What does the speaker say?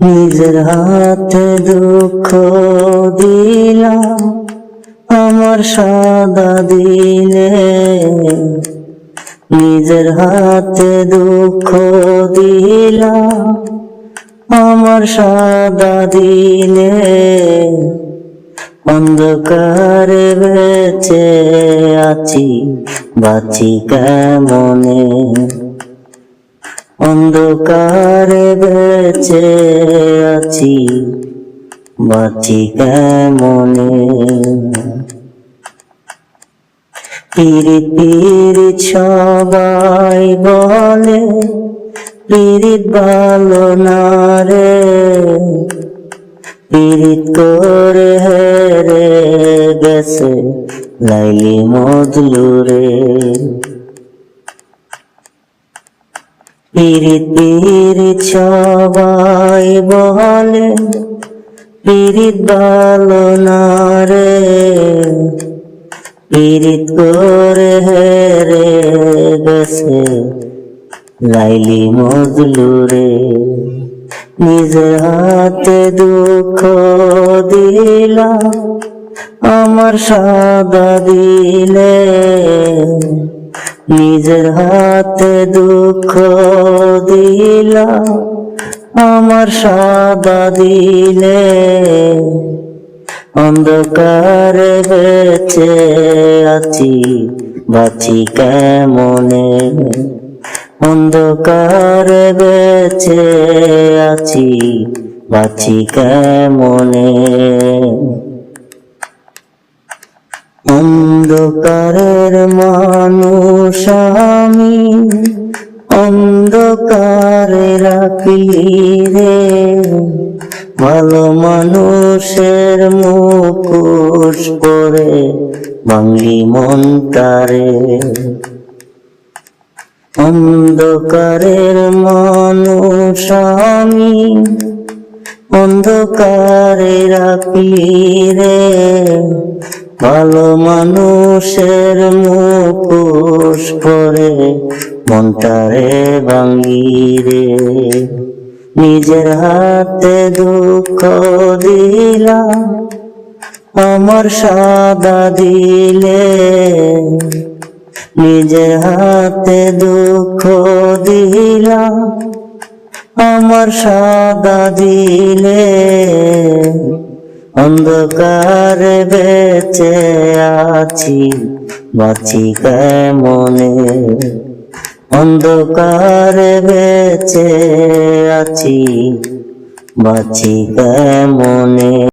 নিজের হাতে দুঃখ দিলাম, আমার সাদা দিলে নিজের হাতে দুঃখ দিলাম, আমার সাদা দিলে অন্ধকারে বেঁচে আছি, বাঁচি কেমনে? অন্ধকারে বেঁচে আছি, বাঁচি কেমনে? পিরিত পিরিত সবাই বলে পিরিত ভালো না রে। পিরিত করে হেরে গেছে লাইলি মজলুরে। পিরিত পিরিত সবাই বলে, পিরিত ভালো না রে পিরিত করে হেরে গেছে লাইলি মজলুরে। নিজের হাতে দুঃখ দিলাম আমার সাদা দিলে নিজের হাতে দুঃখ দিলাম আমার সাদা দিলে অন্ধকারে বেঁচে আছি, বাঁচি কেমনে? অন্ধকারে বেঁচে আছি, বাঁচি কেমনে? অন্ধকারের মানুষ আমি অন্ধকারে রাখলি রে। ভালো মানুষের মুখোশ করে বাংলি মনটারে অন্ধকারের মানুষ আমি, অন্ধকারে রাখলি রে। ভালো মানুষের মুখোশ করে, মনটারে ভাঙ্গি রে নিজের হাতে দুঃখ দিলাম, আমার সাদা দিলে। নিজের হাতে দুঃখ দিলাম, আমার সাদা দিলে। অন্ধকারে বেঁচে আছি বাঁচি কেমনে? অন্ধকার বেঁচে আছি বাঁচি কেমনে?